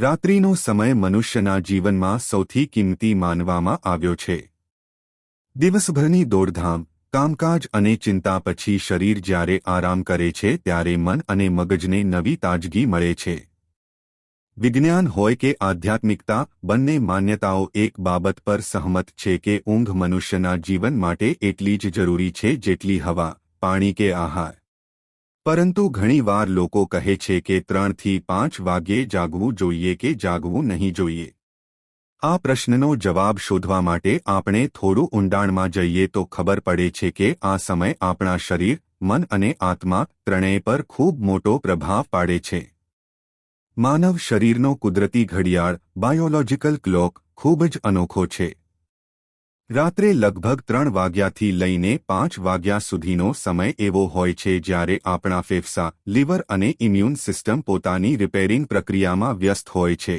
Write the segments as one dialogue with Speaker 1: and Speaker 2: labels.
Speaker 1: રાત્રિનો સમય મનુષ્યના જીવનમાં સૌથી કિંમતી માનવામાં આવ્યો છે. દિવસભરની દોડધામ, કામકાજ અને ચિંતા પછી શરીર જ્યારે આરામ કરે છે ત્યારે મન અને મગજને નવી તાજગી મળે છે. વિજ્ઞાન હોય કે આધ્યાત્મિકતા, બંને માન્યતાઓ એક બાબત પર સહમત છે કે ઊંઘ મનુષ્યના જીવન માટે એટલી જ જરૂરી છે જેટલી હવા, પાણી કે આહાર. પરંતુ ઘણીવાર લોકો કહે છે કે ત્રણથી પાંચ વાગ્યે જાગવું જોઈએ કે જાગવું નહીં જોઈએ? આ પ્રશ્નનો જવાબ શોધવા માટે આપણે થોડું ઊંડાણમાં જઈએ તો ખબર પડે છે કે આ સમય આપણા શરીર, મન અને આત્મા ત્રણેય પર ખૂબ મોટો પ્રભાવ પાડે છે. માનવ શરીરનો કુદરતી ઘડિયાળ બાયોલોજિકલ ક્લોક ખૂબ જ અનોખો છે. રાત્રે લગભગ ત્રણ વાગ્યાથી લઈને પાંચ વાગ્યા સુધીનો સમય એવો હોય છે જ્યારે આપણા ફેફસા, લીવર અને ઇમ્યુન સિસ્ટમ પોતાની રિપેરિંગ પ્રક્રિયામાં વ્યસ્ત હોય છે.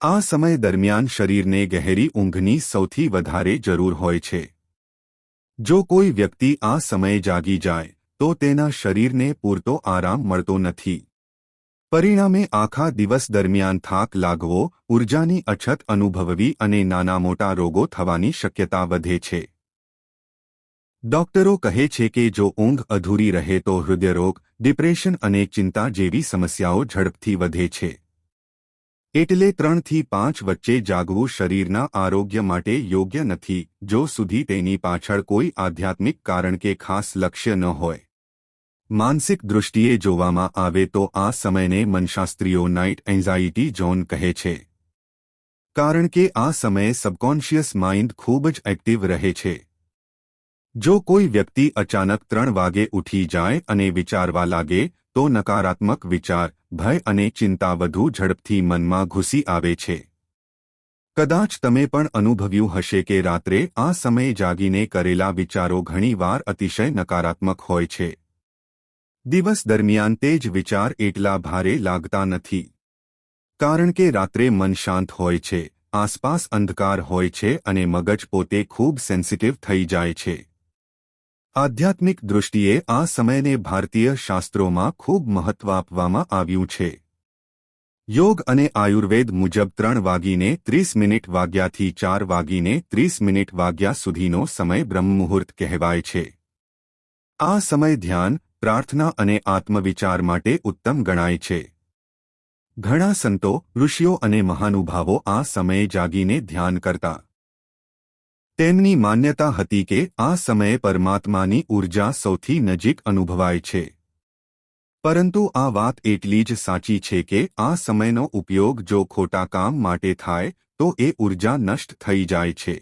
Speaker 1: આ સમય દરમિયાન શરીરને ગહેરી ઊંઘની સૌથી વધારે જરૂર હોય છે. જો કોઈ વ્યક્તિ આ સમયે જાગી જાય, તો તેના શરીરને પૂરતો આરામ મળતો નથી. પરિણામે આખા દિવસ દરમિયાન થાક લાગવો, ઉર્જાની અછત અનુભવવી અને નાના મોટા રોગો થવાની શક્યતા વધે છે. ડોક્ટરો કહે છે કે જો ઊંઘ અધૂરી રહે તો હૃદયરોગ, ડિપ્રેશન અને ચિંતા જેવી સમસ્યાઓ ઝડપથી વધે છે. એટલે ત્રણથી પાંચ વચ્ચે જાગવું શરીરના આરોગ્ય માટે યોગ્ય નથી, જો સુધી તેની પાછળ કોઈ આધ્યાત્મિક કારણ કે ખાસ લક્ષ્ય ન હોય. માનસિક દૃષ્ટિએ જોવામાં આવે તો આ સમયને મનશાસ્ત્રીઓ નાઇટ એન્ઝાઇટી ઝોન કહે છે. કારણ કે આ સમયે સબકોન્શિયસ માઇન્ડ ખૂબ જ એક્ટિવ રહે છે. જો કોઈ વ્યક્તિ અચાનક ત્રણ વાગે ઉઠી જાય અને વિચારવા લાગે, તો નકારાત્મક વિચાર, ભય અને ચિંતા વધુ ઝડપથી મનમાં ઘૂસી આવે છે. કદાચ તમે પણ અનુભવ્યું હશે કે રાત્રે આ સમયે જાગીને કરેલા વિચારો ઘણીવાર અતિશય નકારાત્મક હોય છે. દિવસ દરમિયાન તે જ વિચાર એટલા ભારે લાગતા નથી. કારણ કે રાત્રે મન શાંત હોય છે, આસપાસ અંધકાર હોય છે અને મગજ પોતે ખૂબ સેન્સિટિવ થઈ જાય છે. આધ્યાત્મિક દૃષ્ટિએ આ સમયને ભારતીય શાસ્ત્રોમાં ખૂબ મહત્વ આપવામાં આવ્યું છે. યોગ અને આયુર્વેદ મુજબ ત્રણ વાગીને ત્રીસ મિનિટ વાગ્યાથી ચાર વાગીને ત્રીસ મિનિટ વાગ્યા સુધીનો સમય બ્રહ્મમુહૂર્ત કહેવાય છે. આ સમય ધ્યાન પ્રાર્થના અને આત્મવિચાર માટે ઉત્તમ ગણાય છે. ઘણા સંતો, ઋષિઓ અને મહાનુભાવો આ સમયે જાગીને ધ્યાન કરતા. તેમની માન્યતા હતી કે આ સમયે પરમાત્માની ઊર્જા સૌથી નજીક અનુભવાય છે. પરંતુ આ વાત એટલી જ સાચી છે કે આ સમયનો ઉપયોગ જો ખોટા કામ માટે થાય, તો એ ઊર્જા નષ્ટ થઈ જાય છે.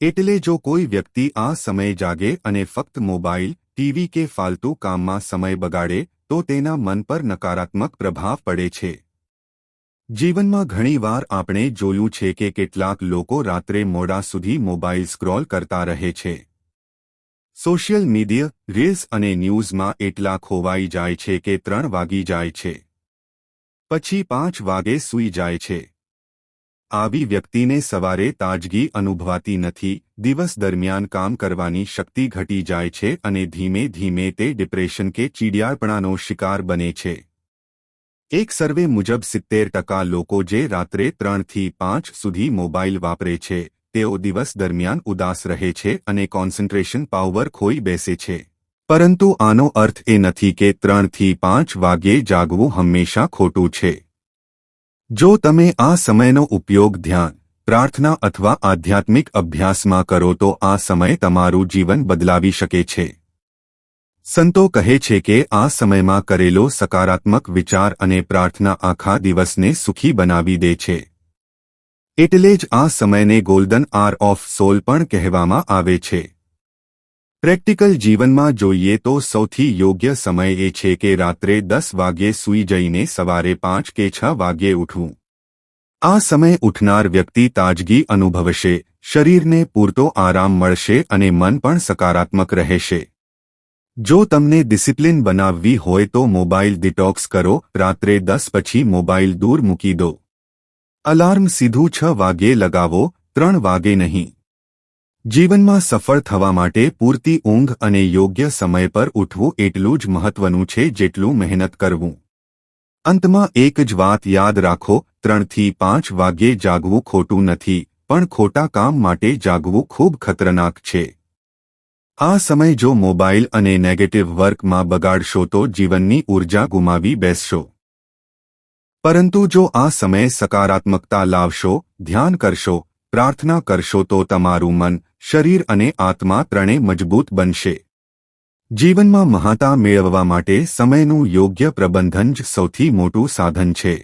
Speaker 1: એટલે જો કોઈ વ્યક્તિ આ સમયે જાગે અને ફક્ત મોબાઈલ ટીવી કે ફાલતુ કામમાં સમય બગાડે, તો તેના મન પર નકારાત્મક પ્રભાવ પડે છે. જીવનમાં ઘણીવાર આપણે જોયું છે કે કેટલાક લોકો રાત્રે મોડા સુધી મોબાઈલ સ્ક્રોલ કરતા રહે છે. સોશિયલ મીડિયા, રીલ્સ અને ન્યૂઝમાં એટલા ખોવાઈ જાય છે કે ત્રણ વાગી જાય છે. પછી પાંચ વાગે સૂઈ જાય છે. આવી વ્યક્તિને સવારે તાજગી અનુભવાતી નથી, દિવસ દરમિયાન કામ કરવાની શક્તિ ઘટી જાય છે અને ધીમે ધીમે તે ડિપ્રેશન કે ચીડિયાપણાનો શિકાર બને છે. એક સર્વે મુજબ સિત્તેર ટકા લોકો જે રાત્રે ત્રણથી પાંચ સુધી મોબાઈલ વાપરે છે, તેઓ દિવસ દરમિયાન ઉદાસ રહે છે અને કોન્સન્ટ્રેશન પાવર ખોઈ બેસે છે. પરંતુ આનો અર્થ એ નથી કે ત્રણથી પાંચ વાગ્યે જાગવું હંમેશા ખોટું છે. જો તમે આ સમયનો ઉપયોગ ધ્યાન, પ્રાર્થના અથવા આધ્યાત્મિક અભ્યાસમાં કરો તો આ સમય તમારું જીવન બદલાવી શકે છે. સંતો કહે છે કે આ સમયમાં કરેલો સકારાત્મક વિચાર અને પ્રાર્થના આખા દિવસને સુખી બનાવી દે છે. એટલે જ આ સમયને ગોલ્ડન આર ઓફ સોલ પણ કહેવામાં આવે છે. પ્રેક્ટિકલ જીવનમાં જોઈએ તો સૌથી યોગ્ય સમય એ છે કે રાત્રે દસ વાગ્યે સૂઈ જઈને સવારે પાંચ કે છ વાગ્યે ઉઠવું. આ સમય ઉઠનાર વ્યક્તિ તાજગી અનુભવશે, શરીરને પૂરતો આરામ મળશે અને મન પણ સકારાત્મક રહેશે. જો તમને ડિસિપ્લિન બનાવવી હોય તો મોબાઈલ ડિટોક્સ કરો, રાત્રે દસ પછી મોબાઈલ દૂર મૂકી દો. અલાર્મ સીધું છ વાગ્યે લગાવો, ત્રણ વાગે નહીં. જીવનમાં સફળ થવા માટે પૂરતી ઊંઘ અને યોગ્ય સમય પર ઉઠવું એટલું જ મહત્વનું છે જેટલું મહેનત કરવું. અંતમાં એક જ વાત યાદ રાખો, ત્રણથી પાંચ વાગ્યે જાગવું ખોટું નથી, પણ ખોટા કામ માટે જાગવું ખૂબ ખતરનાક છે. આ સમય જો મોબાઈલ અને નેગેટિવ વર્કમાં બગાડશો તો જીવનની ઊર્જા ગુમાવી બેસશો. પરંતુ જો આ સમય સકારાત્મકતા લાવશો, ધ્યાન કરશો પ્રાર્થના કરશો તો તમારું મન, શરીર અને આત્મા ત્રણે મજબૂત બનશે. જીવનમાં મહાતા મેળવવા માટે સમયનું યોગ્ય પ્રબંધન જ સૌથી મોટું સાધન છે.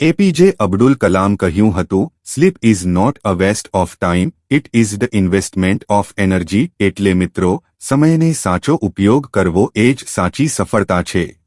Speaker 1: એપીજે અબ્દુલ કલામ કહ્યું હતું sleep is not a waste of time it is the investment of energy એટલે મિત્રો, સમયને સાચો ઉપયોગ કરવો એ જ સાચી સફળતા છે.